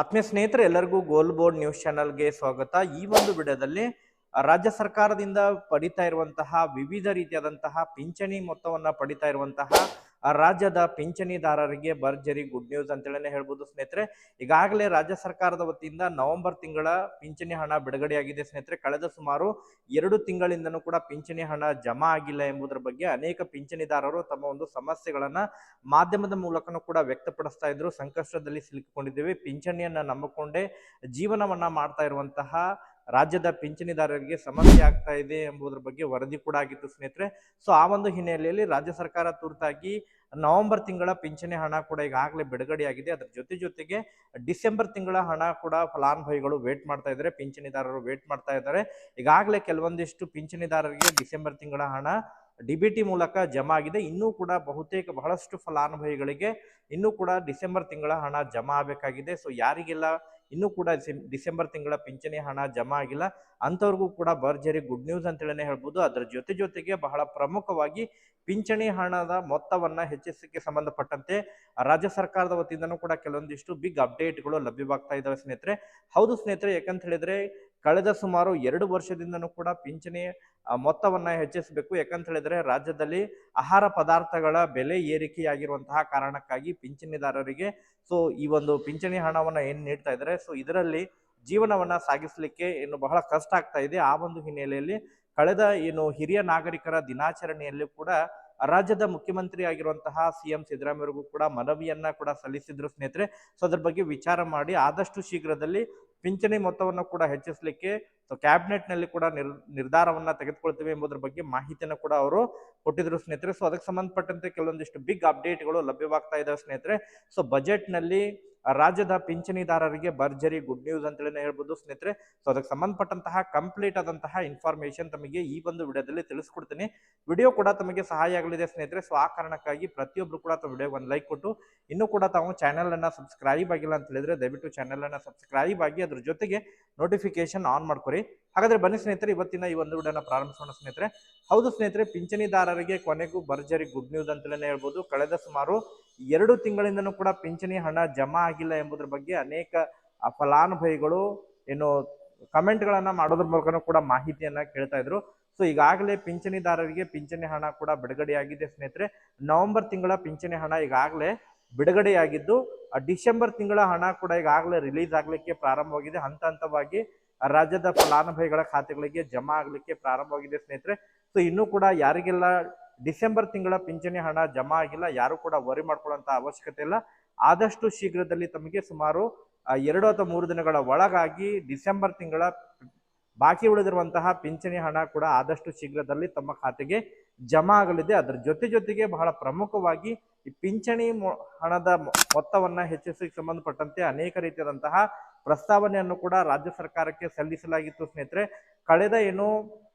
ಆತ್ಮೀಯ ಸ್ನೇಹಿತರೆ, ಎಲ್ಲರಿಗೂ ಗೋಲ್ ಬೋರ್ಡ್ ನ್ಯೂಸ್ ಚಾನಲ್ಗೆ ಸ್ವಾಗತ. ಈ ಒಂದು ವಿಡಿಯೋದಲ್ಲಿ ರಾಜ್ಯ ಸರ್ಕಾರದಿಂದ ಪಡಿತಾ ಇರುವಂತಹ ವಿವಿಧ ರೀತಿಯಾದಂತಹ ಪಿಂಚಣಿ ಮೊತ್ತವನ್ನ ಪಡಿತಾ ಇರುವಂತಹ ರಾಜ್ಯದ ಪಿಂಚಣಿದಾರರಿಗೆ ಭರ್ಜರಿ ಗುಡ್ ನ್ಯೂಸ್ ಅಂತೇಳಿ ಹೇಳ್ಬೋದು ಸ್ನೇಹಿತರೆ. ಈಗಾಗಲೇ ರಾಜ್ಯ ಸರ್ಕಾರದ ವತಿಯಿಂದ ನವೆಂಬರ್ ತಿಂಗಳ ಪಿಂಚಣಿ ಹಣ ಬಿಡುಗಡೆಯಾಗಿದೆ ಸ್ನೇಹಿತರೆ. ಕಳೆದ ಸುಮಾರು ಎರಡು ತಿಂಗಳಿಂದನೂ ಕೂಡ ಪಿಂಚಣಿ ಹಣ ಜಮಾ ಆಗಿಲ್ಲ ಎಂಬುದರ ಬಗ್ಗೆ ಅನೇಕ ಪಿಂಚಣಿದಾರರು ತಮ್ಮ ಒಂದು ಸಮಸ್ಯೆಗಳನ್ನ ಮಾಧ್ಯಮದ ಮೂಲಕನೂ ಕೂಡ ವ್ಯಕ್ತಪಡಿಸ್ತಾ ಇದ್ರು. ಸಂಕಷ್ಟದಲ್ಲಿ ಸಿಲುಕಿಕೊಂಡಿದ್ದೇವೆ. ಪಿಂಚಣಿಯನ್ನ ನಂಬಿಕೊಂಡೇ ಜೀವನವನ್ನ ಮಾಡ್ತಾ ಇರುವಂತಹ ರಾಜ್ಯದ ಪಿಂಚಣಿದಾರರಿಗೆ ಸಮಸ್ಯೆ ಆಗ್ತಾ ಇದೆ ಎಂಬುದರ ಬಗ್ಗೆ ವರದಿ ಕೂಡ ಆಗಿತ್ತು ಸ್ನೇಹಿತರೆ. ಸೊ ಆ ಒಂದು ಹಿನ್ನೆಲೆಯಲ್ಲಿ ರಾಜ್ಯ ಸರ್ಕಾರ ತುರ್ತಾಗಿ ನವೆಂಬರ್ ತಿಂಗಳ ಪಿಂಚಣಿ ಹಣ ಕೂಡ ಈಗಾಗಲೇ ಬಿಡುಗಡೆಯಾಗಿದೆ. ಅದರ ಜೊತೆ ಜೊತೆಗೆ ಡಿಸೆಂಬರ್ ತಿಂಗಳ ಹಣ ಕೂಡ ಫಲಾನುಭವಿಗಳು ವೇಟ್ ಮಾಡ್ತಾ ಇದ್ದಾರೆ, ಪಿಂಚಣಿದಾರರು ವೇಟ್ ಮಾಡ್ತಾ ಇದ್ದಾರೆ. ಈಗಾಗಲೇ ಕೆಲವೊಂದಿಷ್ಟು ಪಿಂಚಣಿದಾರರಿಗೆ ಡಿಸೆಂಬರ್ ತಿಂಗಳ ಹಣ ಡಿ ಟಿ ಮೂಲಕ ಜಮಾ ಆಗಿದೆ. ಇನ್ನೂ ಕೂಡ ಬಹುತೇಕ ಬಹಳಷ್ಟು ಫಲಾನುಭವಿಗಳಿಗೆ ಇನ್ನೂ ಕೂಡ ಡಿಸೆಂಬರ್ ತಿಂಗಳ ಹಣ ಜಮಾ ಆಗಬೇಕಾಗಿದೆ. ಸೊ ಯಾರಿಗೆಲ್ಲ ಇನ್ನೂ ಕೂಡ ಡಿಸೆಂ- ಡಿಸೆಂಬರ್ ತಿಂಗಳ ಪಿಂಚಣಿ ಹಣ ಜಮಾ ಆಗಿಲ್ಲ. ಅಂಥವ್ರಿಗೂ ಕೂಡ ಭರ್ಜರಿ ಗುಡ್ ನ್ಯೂಸ್ ಅಂತೇಳಿ ಹೇಳ್ಬೋದು. ಅದರ ಜೊತೆ ಜೊತೆಗೆ ಬಹಳ ಪ್ರಮುಖವಾಗಿ ಪಿಂಚಣಿ ಹಣದ ಮೊತ್ತವನ್ನ ಹೆಚ್ಚಿಸಕ್ಕೆ ಸಂಬಂಧಪಟ್ಟಂತೆ ರಾಜ್ಯ ಸರ್ಕಾರದ ವತಿಯಿಂದನೂ ಕೂಡ ಕೆಲವೊಂದಿಷ್ಟು ಬಿಗ್ ಅಪ್ಡೇಟ್ಗಳು ಲಭ್ಯವಾಗ್ತಾ ಇದ್ದಾವೆ ಸ್ನೇಹಿತರೆ. ಹೌದು ಸ್ನೇಹಿತರೆ, ಯಾಕಂತ ಹೇಳಿದ್ರೆ ಕಳೆದ ಸುಮಾರು ಎರಡು ವರ್ಷದಿಂದನೂ ಕೂಡ ಪಿಂಚಣಿ ಮೊತ್ತವನ್ನು ಹೆಚ್ಚಿಸಬೇಕು. ಯಾಕಂತ ಹೇಳಿದ್ರೆ ರಾಜ್ಯದಲ್ಲಿ ಆಹಾರ ಪದಾರ್ಥಗಳ ಬೆಲೆ ಏರಿಕೆಯಾಗಿರುವಂತಹ ಕಾರಣಕ್ಕಾಗಿ ಪಿಂಚಣಿದಾರರಿಗೆ, ಸೊ, ಈ ಒಂದು ಪಿಂಚಣಿ ಹಣವನ್ನ ಏನು ನೀಡ್ತಾ ಇದ್ದಾರೆ, ಸೊ, ಇದರಲ್ಲಿ ಜೀವನವನ್ನ ಸಾಗಿಸಲಿಕ್ಕೆ ಏನು ಬಹಳ ಕಷ್ಟ ಆಗ್ತಾ ಇದೆ. ಆ ಒಂದು ಹಿನ್ನೆಲೆಯಲ್ಲಿ ಕಳೆದ, ಏನು, ಹಿರಿಯ ನಾಗರಿಕರ ದಿನಾಚರಣೆಯಲ್ಲಿ ಕೂಡ ರಾಜ್ಯದ ಮುಖ್ಯಮಂತ್ರಿ ಆಗಿರುವಂತಹ ಸಿ ಎಂ ಸಿದ್ದರಾಮಯ್ಯರಿಗೂ ಕೂಡ ಮನವಿಯನ್ನ ಕೂಡ ಸಲ್ಲಿಸಿದ್ರು ಸ್ನೇಹಿತರೆ. ಸೊ, ಅದ್ರ ಬಗ್ಗೆ ವಿಚಾರ ಮಾಡಿ ಆದಷ್ಟು ಶೀಘ್ರದಲ್ಲಿ ಪಿಂಚಣಿ ಮೊತ್ತವನ್ನು ಕೂಡ ಹೆಚ್ಚಿಸಲಿಕ್ಕೆ ಸೊ ಕ್ಯಾಬಿನೆಟ್ನಲ್ಲಿ ಕೂಡ ನಿರ್ ನಿರ್ಧಾರವನ್ನ ತೆಗೆದುಕೊಳ್ತೀವಿ ಎಂಬುದರ ಬಗ್ಗೆ ಮಾಹಿತಿಯನ್ನು ಕೂಡ ಅವರು ಕೊಟ್ಟಿದ್ರು ಸ್ನೇಹಿತರೆ. ಸೊ ಅದಕ್ಕೆ ಸಂಬಂಧಪಟ್ಟಂತೆ ಕೆಲವೊಂದಿಷ್ಟು ಬಿಗ್ ಅಪ್ಡೇಟ್ಗಳು ಲಭ್ಯವಾಗ್ತಾ ಇದಾವೆ ಸ್ನೇಹಿತರೆ. ಸೊ ಬಜೆಟ್ನಲ್ಲಿ ಆ, ರಾಜ್ಯದ ಪಿಂಚಣಿದಾರರಿಗೆ ಭರ್ಜರಿ ಗುಡ್ ನ್ಯೂಸ್ ಅಂತೇಳಿ ಹೇಳ್ಬೋದು. ಸ್ನೇಹಿತರೆ ಸೊ ಅದಕ್ಕೆ ಸಂಬಂಧಪಟ್ಟಂತಹ ಕಂಪ್ಲೀಟ್ ಆದಂತಹ ಇನ್ಫಾರ್ಮೇಶನ್ ತಮಗೆ ಈ ಒಂದು ವಿಡಿಯೋದಲ್ಲಿ ತಿಳಿಸ್ಕೊಡ್ತೀನಿ. ವಿಡಿಯೋ ಕೂಡ ತಮಗೆ ಸಹಾಯ ಆಗಲಿದೆ ಸ್ನೇಹಿತರೆ ಸೊ ಆ ಕಾರಣಕ್ಕಾಗಿ ಪ್ರತಿಯೊಬ್ರು ಕೂಡ ತಮ್ಮ ವಿಡಿಯೋ ಒಂದು ಲೈಕ್ ಕೊಟ್ಟು, ಇನ್ನೂ ಕೂಡ ತಾವು ಚಾನೆಲ್ ಅನ್ನ ಸಬ್ಸ್ಕ್ರೈಬ್ ಆಗಿಲ್ಲ ಅಂತ ಹೇಳಿದ್ರೆ ದಯವಿಟ್ಟು ಚಾನೆಲ್ ಅನ್ನ ಸಬ್ಸ್ಕ್ರೈಬ್ ಆಗಿ ಅದ್ರ ಜೊತೆಗೆ ನೋಟಿಫಿಕೇಶನ್ ಆನ್ ಮಾಡ್ಕೊರಿ. ಹಾಗಾದ್ರೆ ಬನ್ನಿ ಸ್ನೇಹಿತರೆ, ಇವತ್ತಿನ ಈ ಒಂದು ವಿಡಿಯೋನ ಪ್ರಾರಂಭಿಸೋಣ ಸ್ನೇಹಿತರೆ. ಹೌದು ಸ್ನೇಹಿತರೆ, ಪಿಂಚಣಿದಾರರಿಗೆ ಕೊನೆಗೂ ಭರ್ಜರಿ ಗುಡ್ ನ್ಯೂಸ್ ಅಂತಲೇ ಹೇಳ್ಬೋದು. ಕಳೆದ ಸುಮಾರು ಎರಡು ತಿಂಗಳಿಂದನೂ ಕೂಡ ಪಿಂಚಣಿ ಹಣ ಜಮಾ ಆಗಿಲ್ಲ ಎಂಬುದ್ರ ಬಗ್ಗೆ ಅನೇಕ ಫಲಾನುಭವಿಗಳು ಏನು ಕಮೆಂಟ್ಗಳನ್ನ ಮಾಡೋದ್ರ ಮೂಲಕನೂ ಕೂಡ ಮಾಹಿತಿಯನ್ನ ಕೇಳ್ತಾ ಇದ್ರು. ಸೊ, ಈಗಾಗಲೇ ಪಿಂಚಣಿದಾರರಿಗೆ ಪಿಂಚಣಿ ಹಣ ಕೂಡ ಬಿಡುಗಡೆಯಾಗಿದೆ ಸ್ನೇಹಿತರೆ. ನವೆಂಬರ್ ತಿಂಗಳ ಪಿಂಚಣಿ ಹಣ ಈಗಾಗಲೇ ಬಿಡುಗಡೆಯಾಗಿದ್ದು ಡಿಸೆಂಬರ್ ತಿಂಗಳ ಹಣ ಕೂಡ ಈಗಾಗಲೇ ರಿಲೀಸ್ ಆಗಲಿಕ್ಕೆ ಪ್ರಾರಂಭವಾಗಿದೆ. ಹಂತ ಹಂತವಾಗಿ ರಾಜ್ಯದ ಫಲಾನುಭವಿಗಳ ಖಾತೆಗಳಿಗೆ ಜಮಾ ಆಗಲಿಕ್ಕೆ ಪ್ರಾರಂಭವಾಗಿದೆ ಸ್ನೇಹಿತರೆ. ಸೊ ಇನ್ನೂ ಕೂಡ ಯಾರಿಗೆಲ್ಲ ಡಿಸೆಂಬರ್ ತಿಂಗಳ ಪಿಂಚಣಿ ಹಣ ಜಮಾ ಆಗಿಲ್ಲ, ಯಾರು ಕೂಡ ವರಿ ಮಾಡ್ಕೊಳ್ಳುವಂತ ಅವಶ್ಯಕತೆ ಇಲ್ಲ. ಆದಷ್ಟು ಶೀಘ್ರದಲ್ಲಿ ತಮಗೆ ಸುಮಾರು ಎರಡು ಅಥವಾ ಮೂರು ದಿನಗಳ ಒಳಗಾಗಿ ಡಿಸೆಂಬರ್ ತಿಂಗಳ ಬಾಕಿ ಉಳಿದಿರುವಂತಹ ಪಿಂಚಣಿ ಹಣ ಕೂಡ ಆದಷ್ಟು ಶೀಘ್ರದಲ್ಲಿ ತಮ್ಮ ಖಾತೆಗೆ ಜಮಾ ಆಗಲಿದೆ. ಅದರ ಜೊತೆ ಜೊತೆಗೆ ಬಹಳ ಪ್ರಮುಖವಾಗಿ ಈ ಪಿಂಚಣಿ ಹಣದ ಮೊತ್ತವನ್ನ ಹೆಚ್ಚಿಸಲಿಕ್ಕೆ ಸಂಬಂಧಪಟ್ಟಂತೆ ಅನೇಕ ರೀತಿಯಾದಂತಹ ಪ್ರಸ್ತಾವನೆಯನ್ನು ಕೂಡ ರಾಜ್ಯ ಸರ್ಕಾರಕ್ಕೆ ಸಲ್ಲಿಸಲಾಗಿತ್ತು ಸ್ನೇಹಿತರೆ. ಕಳೆದ ಏನು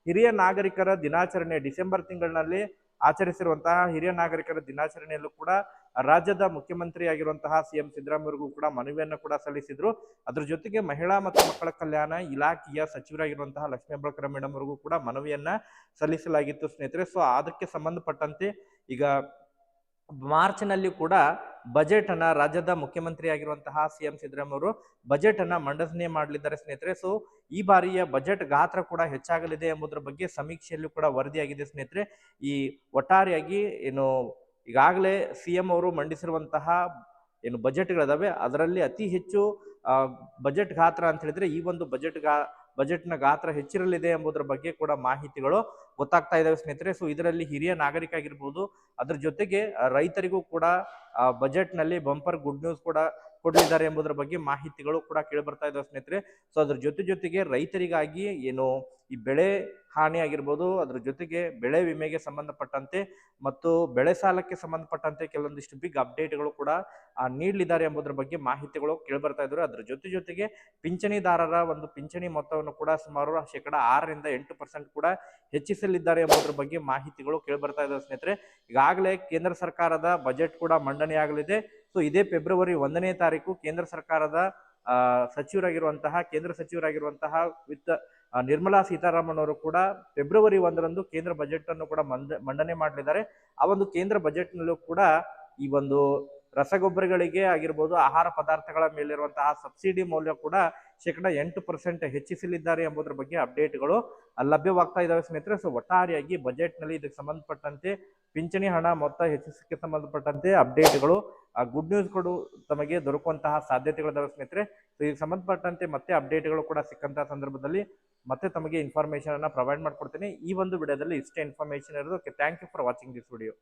ಹಿರಿಯ ನಾಗರಿಕರ ದಿನಾಚರಣೆ ಡಿಸೆಂಬರ್ ತಿಂಗಳಿನಲ್ಲಿ ಆಚರಿಸಿರುವಂತಹ ಹಿರಿಯ ನಾಗರಿಕರ ದಿನಾಚರಣೆಯಲ್ಲೂ ಕೂಡ ರಾಜ್ಯದ ಮುಖ್ಯಮಂತ್ರಿ ಆಗಿರುವಂತಹ ಸಿ ಎಂ ಸಿದ್ದರಾಮಯ್ಯರಿಗೂ ಕೂಡ ಮನವಿಯನ್ನು ಕೂಡ ಸಲ್ಲಿಸಿದ್ರು. ಅದ್ರ ಜೊತೆಗೆ ಮಹಿಳಾ ಮತ್ತು ಮಕ್ಕಳ ಕಲ್ಯಾಣ ಇಲಾಖೆಯ ಸಚಿವರಾಗಿರುವಂತಹ ಲಕ್ಷ್ಮೀ ಹೆಬ್ಬಾಳ್ಕರ್ ಮೇಡಮ್ ಅವರಿಗೂ ಕೂಡ ಮನವಿಯನ್ನ ಸಲ್ಲಿಸಲಾಗಿತ್ತು ಸ್ನೇಹಿತರೆ. ಸೊ ಅದಕ್ಕೆ ಸಂಬಂಧಪಟ್ಟಂತೆ ಈಗ ಮಾರ್ಚ್ನಲ್ಲಿ ಕೂಡ ಬಜೆಟ್ ಅನ್ನ ರಾಜ್ಯದ ಮುಖ್ಯಮಂತ್ರಿ ಆಗಿರುವಂತಹ ಸಿ ಎಂ ಸಿದ್ದರಾಮಯ್ಯ ಅವರು ಬಜೆಟ್ ಅನ್ನ ಮಂಡನೆ ಮಾಡಲಿದ್ದಾರೆ ಸ್ನೇಹಿತರೆ. ಸೊ, ಈ ಬಾರಿಯ ಬಜೆಟ್ ಗಾತ್ರ ಕೂಡ ಹೆಚ್ಚಾಗಲಿದೆ ಎಂಬುದರ ಬಗ್ಗೆ ಸಮೀಕ್ಷೆಯಲ್ಲೂ ಕೂಡ ವರದಿಯಾಗಿದೆ ಸ್ನೇಹಿತರೆ. ಈ ಒಟ್ಟಾರೆಯಾಗಿ ಏನು ಈಗಾಗಲೇ ಸಿ ಎಂ ಅವರು ಮಂಡಿಸಿರುವಂತಹ ಏನು ಬಜೆಟ್ಗಳಿದಾವೆ, ಅದರಲ್ಲಿ ಅತಿ ಹೆಚ್ಚು ಬಜೆಟ್ ಗಾತ್ರ ಅಂತ ಹೇಳಿದ್ರೆ ಈ ಒಂದು ಬಜೆಟ್ ಗಾ ಬಜೆಟ್ನ ಗಾತ್ರ ಹೆಚ್ಚಿರಲಿದೆ ಎಂಬುದರ ಬಗ್ಗೆ ಕೂಡ ಮಾಹಿತಿಗಳು ಗೊತ್ತಾಗ್ತಾ ಇದಾವೆ ಸ್ನೇಹಿತರೆ. ಸೊ ಇದರಲ್ಲಿ ಹಿರಿಯ ನಾಗರಿಕ ಆಗಿರ್ಬೋದು ಅದ್ರ ಜೊತೆಗೆ ರೈತರಿಗೂ ಕೂಡ ಬಜೆಟ್ನಲ್ಲಿ ಬಂಪರ್ ಗುಡ್ ನ್ಯೂಸ್ ಕೂಡ ಕೊಡಲಿದ್ದಾರೆ ಎಂಬುದರ ಬಗ್ಗೆ ಮಾಹಿತಿಗಳು ಕೂಡ ಕೇಳಿ ಬರ್ತಾ ಇದ್ದಾವೆ ಸ್ನೇಹಿತರೆ. ಸೊ ಅದ್ರ ಜೊತೆ ಜೊತೆಗೆ ರೈತರಿಗಾಗಿ ಏನು ಈ ಬೆಳೆ ಹಾನಿ ಆಗಿರ್ಬೋದು, ಅದ್ರ ಜೊತೆಗೆ ಬೆಳೆ ವಿಮೆಗೆ ಸಂಬಂಧಪಟ್ಟಂತೆ ಮತ್ತು ಬೆಳೆ ಸಾಲಕ್ಕೆ ಸಂಬಂಧಪಟ್ಟಂತೆ ಕೆಲವೊಂದಿಷ್ಟು ಬಿಗ್ ಅಪ್ಡೇಟ್ಗಳು ಕೂಡ ನೀಡಲಿದ್ದಾರೆ ಎಂಬುದರ ಬಗ್ಗೆ ಮಾಹಿತಿಗಳು ಕೇಳಿ ಬರ್ತಾ ಇದ್ರು ಅದ್ರ ಜೊತೆ ಜೊತೆಗೆ ಪಿಂಚಣಿದಾರರ ಒಂದು ಪಿಂಚಣಿ ಮೊತ್ತವನ್ನು ಕೂಡ ಸುಮಾರು ಶೇಕಡ ಆರರಿಂದ ಎಂಟು ಪರ್ಸೆಂಟ್ ಕೂಡ ಹೆಚ್ಚಿಸಲಿದ್ದಾರೆ ಎಂಬುದರ ಬಗ್ಗೆ ಮಾಹಿತಿಗಳು ಕೇಳಿ ಬರ್ತಾ ಇದಾವೆ ಸ್ನೇಹಿತರೆ. ಈಗಾಗಲೇ ಕೇಂದ್ರ ಸರ್ಕಾರದ ಬಜೆಟ್ ಕೂಡ ಮಂಡನೆ ಆಗಲಿದೆ ಸೊ ಇದೇ ಫೆಬ್ರವರಿ ಒಂದನೇ ತಾರೀಕು ಕೇಂದ್ರ ಸರ್ಕಾರದ ಸಚಿವರಾಗಿರುವಂತಹ, ಕೇಂದ್ರ ಸಚಿವರಾಗಿರುವಂತಹ ವಿತ್ತ ನಿರ್ಮಲಾ ಸೀತಾರಾಮನ್ ಅವರು ಕೂಡ ಫೆಬ್ರವರಿ ಒಂದರಂದು ಕೇಂದ್ರ ಬಜೆಟ್ ಅನ್ನು ಕೂಡ ಮಂಡ, ಮಂಡನೆ ಮಾಡಲಿದ್ದಾರೆ. ಆ ಒಂದು ಕೇಂದ್ರ ಬಜೆಟ್ನಲ್ಲೂ ಕೂಡ ಈ ಒಂದು ರಸಗೊಬ್ಬರಗಳಿಗೆ ಆಗಿರ್ಬೋದು ಆಹಾರ ಪದಾರ್ಥಗಳ ಮೇಲಿರುವಂತಹ ಸಬ್ಸಿಡಿ ಮೌಲ್ಯ ಕೂಡ ಶೇಕಡ ಎಂಟು ಪರ್ಸೆಂಟ್ ಹೆಚ್ಚಿಸಲಿದ್ದಾರೆ ಎಂಬುದರ ಬಗ್ಗೆ ಅಪ್ಡೇಟ್ಗಳು ಲಭ್ಯವಾಗ್ತಾ ಇದ್ದಾವೆ ಸ್ನೇಹಿತರೆ. ಸೊ ಒಟ್ಟಾರೆಯಾಗಿ ಬಜೆಟ್ನಲ್ಲಿ ಇದಕ್ಕೆ ಸಂಬಂಧಪಟ್ಟಂತೆ, ಪಿಂಚಣಿ ಹಣ ಮೊತ್ತ ಹೆಚ್ಚಿಸಕ್ಕೆ ಸಂಬಂಧಪಟ್ಟಂತೆ ಅಪ್ಡೇಟ್ಗಳು ಗುಡ್ ನ್ಯೂಸ್ಗಳು ತಮಗೆ ದೊರಕುವಂತಹ ಸಾಧ್ಯತೆಗಳಿದಾವೆ ಸ್ನೇಹಿತರೆ. ಸೊ ಇದಕ್ಕೆ ಸಂಬಂಧಪಟ್ಟಂತೆ ಮತ್ತೆ ಅಪ್ಡೇಟ್ಗಳು ಕೂಡ ಸಿಕ್ಕಂತಹ ಸಂದರ್ಭದಲ್ಲಿ ಮತ್ತೆ ತಮಗೆ ಇನ್ಫಾರ್ಮೇಶನ್ ಅನ್ನ ಪ್ರೊವೈಡ್ ಮಾಡ್ಕೊಡ್ತೀನಿ. ಈ ಒಂದು ವಿಡಿಯೋದಲ್ಲಿ ಇಷ್ಟೇ ಇನ್ಫಾರ್ಮೇಶನ್ ಇರೋದು. Okay thank you for watching this video